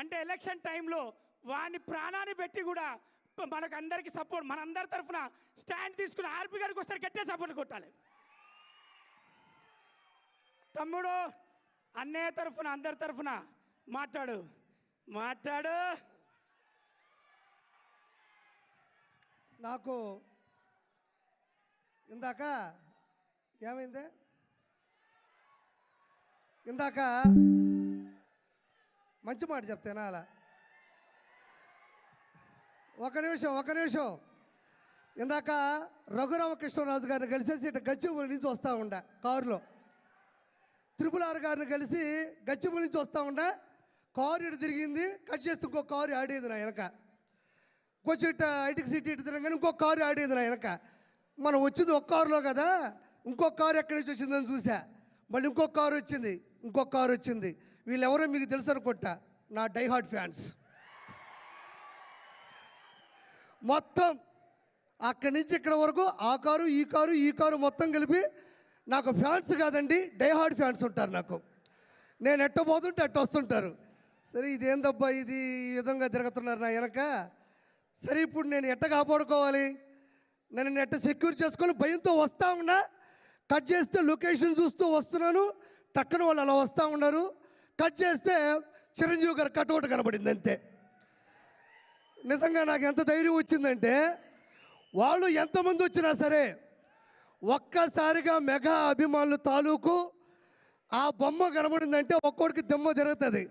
అంటే ఎలక్షన్ టైంలో వాని ప్రాణాన్ని పెట్టి కూడా మనకు అందరికి సపోర్ట్ మన అందరి తరఫున స్టాండ్ తీసుకుని ఆర్పి గారికి వస్తారు గట్టే సపోర్ట్ కొట్టాలి. తమ్ముడు అన్నయ్య తరఫున అందరి తరఫున మాట్లాడు మాట్లాడు. నాకు ఇందాక ఏమైంది? ఇందాక మంచి మాట చెప్తేనా అలా ఒక నిమిషం ఒక నిమిషం. ఇందాక రఘురామకృష్ణరాజు గారిని కలిసేసి ఇటు గచ్చిబుల నుంచి వస్తూ ఉండే కారులో. త్రిపుల్ గారిని కలిసి గచ్చిబుల నుంచి వస్తూ ఉండే కారు ఇటు తిరిగింది కట్ చేస్తే ఇంకో కారు ఆడేది నా వెనక. కొంచెం ఇటు ఐటికి సిటీ ఇటు తిరగానే ఇంకో కారు ఆడేది నా వెనక. మనం వచ్చింది ఒక కారులో కదా ఇంకో కారు ఎక్కడి నుంచి వచ్చిందని చూసా మళ్ళీ ఇంకో కారు వచ్చింది ఇంకో కారు వచ్చింది. వీళ్ళెవరో మీకు తెలుసు అనుకుంటా నా డైహార్డ్ ఫ్యాన్స్. మొత్తం అక్కడి నుంచి ఇక్కడ వరకు ఆ కారు ఈ కారు ఈ కారు మొత్తం కలిపి నాకు ఫ్యాన్స్ కాదండి డైహార్డ్ ఫ్యాన్స్ ఉంటారు నాకు. నేను ఎట్ట పోతుంటే అట్ట వస్తుంటారు. సరే ఇదేందబ్బా ఇది? ఈ విధంగా తిరుగుతున్నారు నా వెనక. సరే ఇప్పుడు నేను ఎట్ట కాపాడుకోవాలి? నేను ఎట్ట సెక్యూర్ చేసుకొని భయంతో వస్తూ ఉన్నా కట్ చేస్తే లొకేషన్ చూస్తూ వస్తున్నాను టక్కన వాళ్ళు అలా వస్తూ ఉన్నారు. కట్ చేస్తే చిరంజీవి గారు కటౌట్ కనబడింది అంతే. నిజంగా నాకు ఎంత ధైర్యం వచ్చిందంటే వాళ్ళు ఎంతమంది వచ్చినా సరే ఒక్కసారిగా మెగా అభిమానులు తాలూకు ఆ బొమ్మ కనబడిందంటే ఒక్కోడికి దెమ్మ తిరుగుతుంది.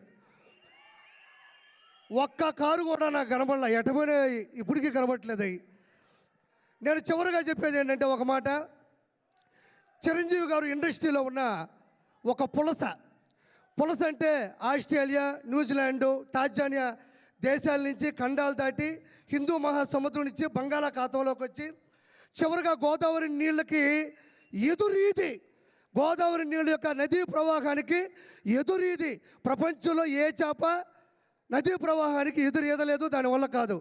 ఒక్క కారు కూడా నాకు కనబడలే ఎటమైన ఇప్పటికీ కనబడట్లేదు. అవి నేను చివరిగా చెప్పేది ఏంటంటే ఒక మాట చిరంజీవి గారు ఇండస్ట్రీలో ఉన్న ఒక పులస. పులస అంటే ఆస్ట్రేలియా న్యూజిలాండు టాంజానియా దేశాల నుంచి ఖండాలు దాటి హిందూ మహాసముద్రం నుంచి బంగాళాఖాతంలోకి వచ్చి చివరిగా గోదావరి నీళ్ళకి ఎదురీది. గోదావరి నీళ్ళ యొక్క నదీ ప్రవాహానికి ఎదురీది. ప్రపంచంలో ఏ చేప నదీ ప్రవాహానికి ఎదురీదలేదు దానివల్ల కాదు.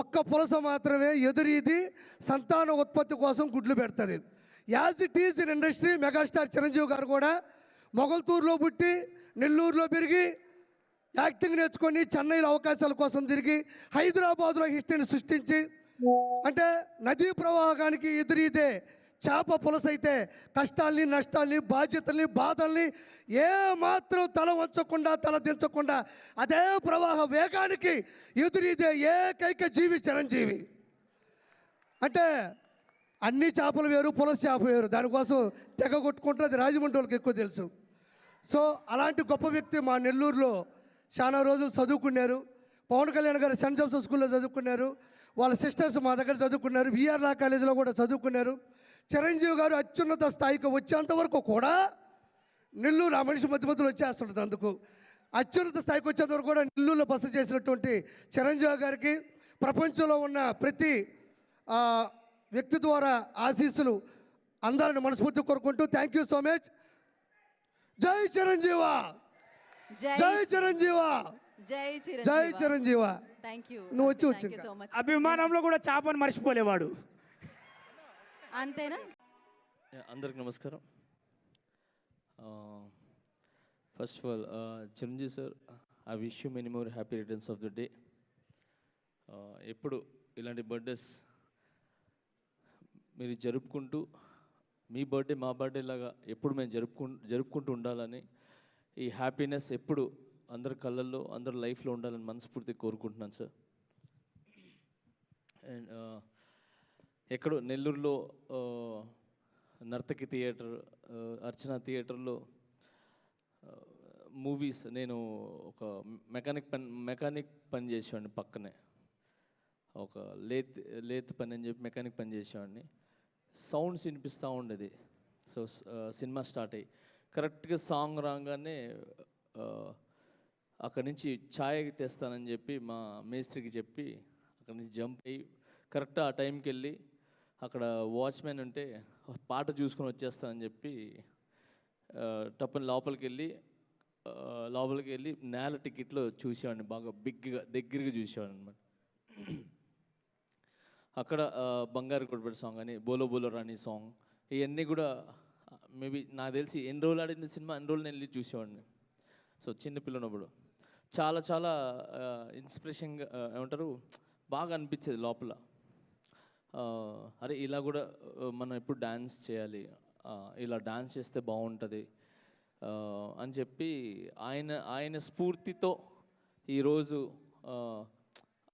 ఒక్క పులస మాత్రమే ఎదురీది సంతాన ఉత్పత్తి కోసం గుడ్లు పెడుతుంది. As it is in industry megastar Chiranjeevi గారు కూడా మొగల్తూరులో పుట్టి నెల్లూరులో పెరిగి యాక్టింగ్ నేర్చుకొని చెన్నైలో అవకాశాల కోసం తిరిగి హైదరాబాద్లో హిస్టరీని సృష్టించి అంటే నదీ ప్రవాహానికి ఎదురీదే చేప పులసైతే కష్టాల్ని నష్టాల్ని బాధ్యతల్ని బాధల్ని ఏ మాత్రం తల వంచకుండా తల దించకుండా అదే ప్రవాహ వేగానికి ఎదురీదే ఏకైక జీవి చిరంజీవి. అంటే అన్ని చేపలు వేరు పులస చేప వేరు. దానికోసం తెగ కొట్టుకుంటారు అది రాజమండ్రి వాళ్ళకి ఎక్కువ తెలుసు. సో అలాంటి గొప్ప వ్యక్తి మా నెల్లూరులో చాలా రోజులు చదువుకున్నారు. పవన్ కళ్యాణ్ గారు సెంట్ జోసెఫ్ స్కూల్లో చదువుకున్నారు. వాళ్ళ సిస్టర్స్ మా దగ్గర చదువుకున్నారు. విఆర్ లా కాలేజీలో కూడా చదువుకున్నారు. చిరంజీవి గారు అత్యున్నత స్థాయికి వచ్చేంత వరకు కూడా నెల్లూరు ఆ మనిషి మధ్య మధ్యలో వచ్చేస్తుంటుంది అందుకు. అత్యున్నత స్థాయికి వచ్చేంత వరకు కూడా నెల్లూరులో బస చేసినటువంటి చిరంజీవి గారికి ప్రపంచంలో ఉన్న ప్రతి వ్యక్తి ద్వారా ఆశీస్సులు అందాలని మనస్ఫూర్తి కోరుకుంటూ థ్యాంక్ యూ సో మచ్. జై చిరంజీవా. జై జై చిరంజీవా. జై జై చిరంజీవి. చిరంజీవా థ్యాంక్ యూ నువ్వు వచ్చి వచ్చు అభిమానంలో కూడా చేపను మర్చిపోలేవాడు. అంతేనా? అందరికి నమస్కారం. First of all Chiranjeevi sir I wish you many more happy returns of the day ఎప్పుడు ఇలాంటి బర్త్డేస్ మీరు జరుపుకుంటూ మీ బర్త్డే మా బర్త్డే లాగా ఎప్పుడు మేము జరుపుకు జరుపుకుంటూ ఉండాలని ఈ హ్యాపీనెస్ ఎప్పుడు అందరి కళ్ళల్లో అందరి లైఫ్లో ఉండాలని మనస్ఫూర్తిగా కోరుకుంటున్నాను సార్. అండ్ ఎక్కడో నెల్లూరులో నర్తకి థియేటర్ అర్చన థియేటర్లో మూవీస్ నేను ఒక మెకానిక్ పని మెకానిక్ పని చేసేవాడిని పక్కనే. ఒక లేత్ లేత్ పని అని చెప్పి మెకానిక్ పని చేసేవాడిని. సౌండ్స్ వినిపిస్తూ ఉండేది. సో సినిమా స్టార్ట్ అయ్యి. కరెక్ట్గా సాంగ్ రాగానే అక్కడి నుంచి ఛాయ్ తెస్తానని చెప్పి మా మేస్త్రికి చెప్పి అక్కడి నుంచి జంప్ అయ్యి కరెక్ట్ ఆ టైంకి వెళ్ళి అక్కడ వాచ్మెన్ ఉంటే పాట చూసుకొని వచ్చేస్తానని చెప్పి టప్పని లోపలికి వెళ్ళి లోపలికి వెళ్ళి నేల టికెట్లో చూసేవాడిని. బాగా బిగ్గా దగ్గరగా చూసేవాడిని అనమాట అక్కడ బంగారు కొడబడి సాంగ్ అని బోలో బోలో రాణి సాంగ్ ఇవన్నీ కూడా మేబీ నాకు తెలిసి ఎన్ని రోజులు ఆడింది సినిమా ఎన్ని రోజులు నేను వెళ్ళి చూసేవాడిని. సో చిన్న పిల్లనప్పుడు. చాలా చాలా ఇన్స్పిరేషన్గా ఏమంటారు? బాగా అనిపించేది లోపల. అరే ఇలా కూడా మనం ఎప్పుడు డ్యాన్స్ చేయాలి? ఇలా డ్యాన్స్ చేస్తే బాగుంటుంది. అని చెప్పి ఆయన ఆయన స్ఫూర్తితో ఈరోజు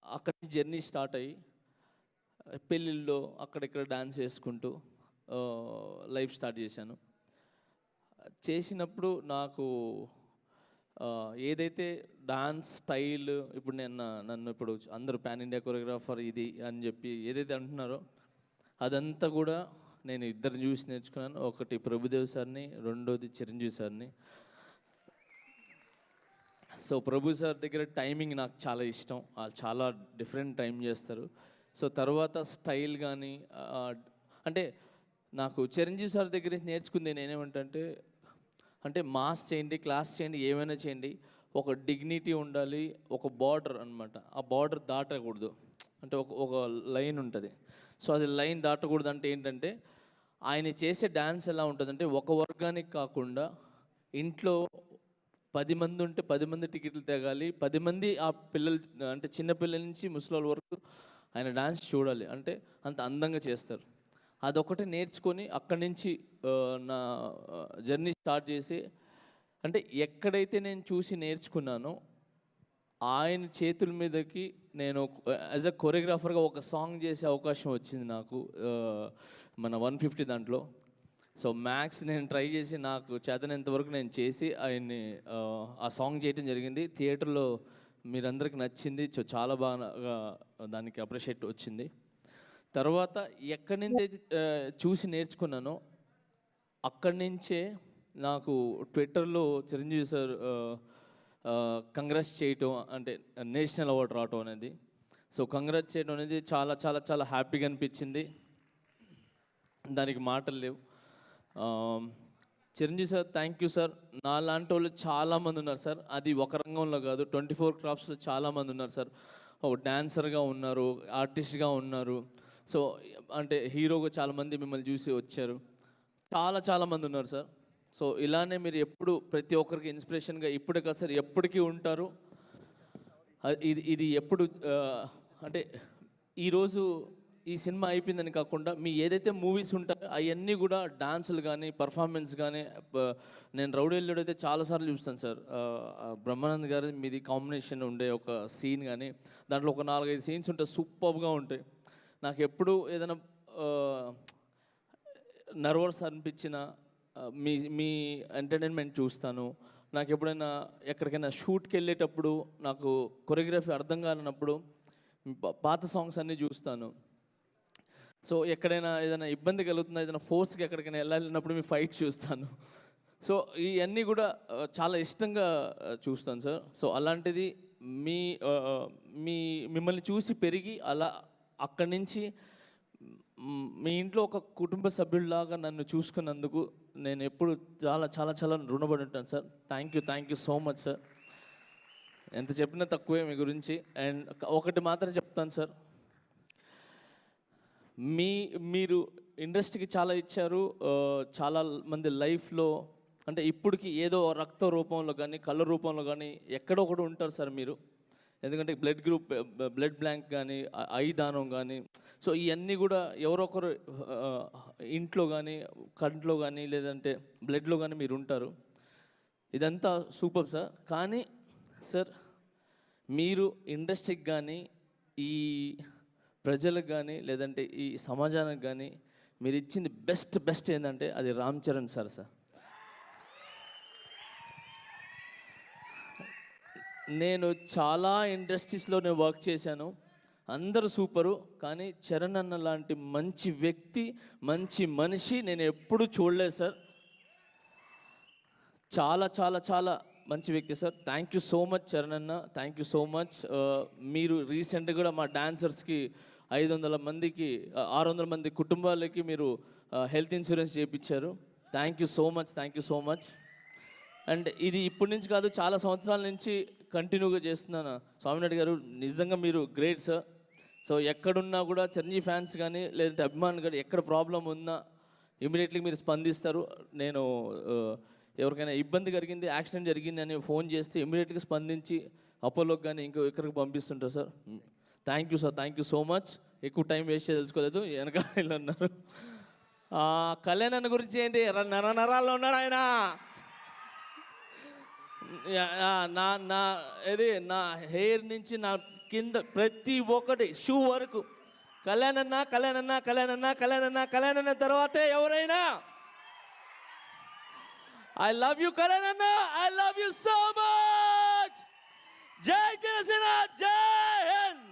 అక్కడి జర్నీ స్టార్ట్ అయ్యి పెళ్ళిళ్ళలో అక్కడిక్కడ డాన్స్ చేసుకుంటూ లైఫ్ స్టార్ట్ చేశాను. చేసినప్పుడు నాకు ఏదైతే డాన్స్ స్టైల్ ఇప్పుడు నేను నన్ను ఇప్పుడు అందరూ పాన్ ఇండియా కొరియోగ్రాఫర్ ఇది అని చెప్పి ఏదైతే అంటున్నారో అదంతా కూడా నేను ఇద్దరు చూసి నేర్చుకున్నాను. ఒకటి ప్రభుదేవ్ సార్ని రెండోది చిరంజీవి సార్ని. సో ప్రభు సార్ దగ్గర టైమింగ్ నాకు చాలా ఇష్టం. వాళ్ళు చాలా డిఫరెంట్ టైం చేస్తారు. సో తర్వాత స్టైల్ కానీ అంటే నాకు చిరంజీవి సార్ దగ్గర నుంచి నేర్చుకుంది నేనేమంటే అంటే మాస్ చేయండి క్లాస్ చేయండి ఏమైనా చేయండి ఒక డిగ్నిటీ ఉండాలి ఒక బార్డర్ అన్నమాట. ఆ బార్డర్ దాటకూడదు. అంటే ఒక ఒక లైన్ ఉంటుంది. సో అది లైన్ దాటకూడదు అంటే ఏంటంటే ఆయన చేసే డ్యాన్స్ ఎలా ఉంటుందంటే ఒక వర్గానికి కాకుండా ఇంట్లో పది మంది ఉంటే పది మంది టికెట్లు తెగాలి పది మంది ఆ పిల్లలు అంటే చిన్నపిల్లల నుంచి ముసలి వరకు ఆయన డాన్స్ చూడాలి. అంటే అంత అందంగా చేస్తారు. అదొకటి నేర్చుకొని అక్కడి నుంచి నా జర్నీ స్టార్ట్ చేసి అంటే ఎక్కడైతే నేను చూసి నేర్చుకున్నానో ఆయన చేతుల మీదకి నేను యాజ్ అ కొరియోగ్రాఫర్గా ఒక సాంగ్ చేసే అవకాశం వచ్చింది నాకు మన వన్ ఫిఫ్టీ దాంట్లో. సో మ్యాథ్స్ నేను ట్రై చేసి నాకు చేతనంతవరకు నేను చేసి ఆయన్ని ఆ, ఆ సాంగ్ చేయడం జరిగింది. థియేటర్లో మీరందరికి నచ్చింది. సో చాలా బాగా దానికి అప్రిషియేట్ వచ్చింది. తర్వాత ఎక్కడి నుంచి చూసి నేర్చుకున్నానో అక్కడి నుంచే నాకు ట్విట్టర్లో చిరంజీవి సార్ కంగ్రెస్ చేయటం అంటే నేషనల్ అవార్డు రావటం అనేది. సో కంగ్రెస్ చేయడం అనేది చాలా చాలా చాలా హ్యాపీగా అనిపించింది. దానికి మాటలు లేవు. Chiranjeevi sir thank you sir నా లాంటి వాళ్ళు చాలామంది ఉన్నారు సార్ అది ఒక రంగంలో కాదు ట్వంటీ ఫోర్ క్రాఫ్ట్స్లో చాలామంది ఉన్నారు సార్ ఒక డాన్సర్గా ఉన్నారు ఆర్టిస్ట్గా ఉన్నారు. సో అంటే హీరోగా చాలామంది మిమ్మల్ని చూసి వచ్చారు. చాలా చాలామంది ఉన్నారు సార్ సో ఇలానే మీరు ఎప్పుడు ప్రతి ఒక్కరికి ఇన్స్పిరేషన్గా ఇప్పుడే కాదు సార్ ఎప్పటికీ ఉంటారు. ఇది ఇది ఎప్పుడు అంటే ఈరోజు ఈ సినిమా అయిపోయిందని కాకుండా మీ ఏదైతే మూవీస్ ఉంటాయో అవన్నీ కూడా డాన్సులు కానీ పర్ఫార్మెన్స్ కానీ నేను రౌడీ అయితే చాలాసార్లు చూస్తాను సార్. బ్రహ్మానంద్ గారి మీది కాంబినేషన్ ఉండే ఒక సీన్ కానీ దాంట్లో ఒక నాలుగైదు సీన్స్ ఉంటాయి సూపర్గా ఉంటాయి. నాకు ఎప్పుడు ఏదైనా నర్వస్ అనిపించిన మీ మీ ఎంటర్టైన్మెంట్ చూస్తాను. నాకు ఎప్పుడైనా ఎక్కడికైనా షూట్కి వెళ్ళేటప్పుడు నాకు కొరియోగ్రఫీ అర్థం కానప్పుడు పాత సాంగ్స్ అన్నీ చూస్తాను. సో ఎక్కడైనా ఏదైనా ఇబ్బంది కలుగుతుందా? ఏదైనా ఫోర్స్కి ఎక్కడికైనా వెళ్ళాలన్నప్పుడు మీ ఫైట్ చూస్తాను. సో ఇవన్నీ కూడా చాలా ఇష్టంగా చూస్తాను సార్. సో అలాంటిది మీ మీ మిమ్మల్ని చూసి పెరిగి అలా అక్కడి నుంచి మీ ఇంట్లో ఒక కుటుంబ సభ్యుల్లాగా నన్ను చూసుకున్నందుకు నేను ఎప్పుడు చాలా చాలా చాలా రుణపడి ఉంటాను sir. Thank you thank you so much sir ఎంత చెప్పినా తక్కువే మీ గురించి. అండ్ ఒకటి మాత్రం చెప్తాను సార్. మీ మీరు ఇండస్ట్రీకి చాలా ఇచ్చారు చాలా మంది లైఫ్లో అంటే ఇప్పటికి ఏదో రక్త రూపంలో కానీ కళ్ళ రూపంలో కానీ ఎక్కడో ఒకటి ఉంటారు సార్ మీరు. ఎందుకంటే బ్లడ్ గ్రూప్ బ్లడ్ బ్లాంక్ కానీ ఐ దానం కానీ సో ఇవన్నీ కూడా ఎవరొకరు ఇంట్లో కానీ కంట్లో కానీ లేదంటే బ్లడ్లో కానీ మీరు ఉంటారు. ఇదంతా సూపర్ సార్. కానీ సార్ మీరు ఇండస్ట్రీకి కానీ ఈ ప్రజలకు కానీ లేదంటే ఈ సమాజానికి కానీ మీరు ఇచ్చింది బెస్ట్ బెస్ట్ ఏంటంటే అది రామ్ చరణ్ సార్ సార్. నేను చాలా ఇండస్ట్రీస్లో నేను వర్క్ చేశాను. అందరూ సూపరు కానీ చరణ్ అన్న లాంటి మంచి వ్యక్తి మంచి మనిషి నేను ఎప్పుడూ చూడలేదు సార్. చాలా చాలా చాలా మంచి వ్యక్తి sir. Thank you so much Charan అన్న. థ్యాంక్ యూ సో మచ్ మీరు రీసెంట్గా కూడా మా డాన్సర్స్కి ఐదు వందల మందికి ఆరు వందల మంది కుటుంబాలకి మీరు హెల్త్ ఇన్సూరెన్స్ చేయించారు thank you so much thank you so much and ఇది ఇప్పటి నుంచి కాదు చాలా సంవత్సరాల నుంచి కంటిన్యూగా చేస్తున్నాను. స్వామినాయుడు గారు నిజంగా మీరు గ్రేట్ సార్ సో ఎక్కడున్నా కూడా చిరంజీవి ఫ్యాన్స్ కానీ లేదంటే అభిమానులు కానీ ఎక్కడ ప్రాబ్లం ఉన్నా ఇమీడియట్లీ మీరు స్పందిస్తారు. నేను ఎవరికైనా ఇబ్బంది కలిగింది యాక్సిడెంట్ జరిగింది అని ఫోన్ చేస్తే ఇమీడియట్గా స్పందించి అపోలోకి కానీ ఇంకో ఇక్కడికి పంపిస్తుంటారు sir thank you sir thank you so much. ఎక్కువ టైం వేస్ట్ తెలుసుకోలేదు వెనక వీళ్ళు అన్నారు కళ్యాణ్ అన్న గురించి ఏంటి? నర నరాల్లో ఉన్నాడు ఆయన. నా నా ఇది నా హెయిర్ నుంచి నా కింద ప్రతి ఒక్కటి షూ వరకు. కళ్యాణ్ అన్న కళ్యాణ్ అన్న కళ్యాణ్ అన్న కళ్యాణ్ అన్న కళ్యాణ్ అన్న తర్వాతే ఎవరైనా? ఐ లవ్ యూ కళ్యాణ్ అన్న I love you so much జై జనసేన జై హింద్.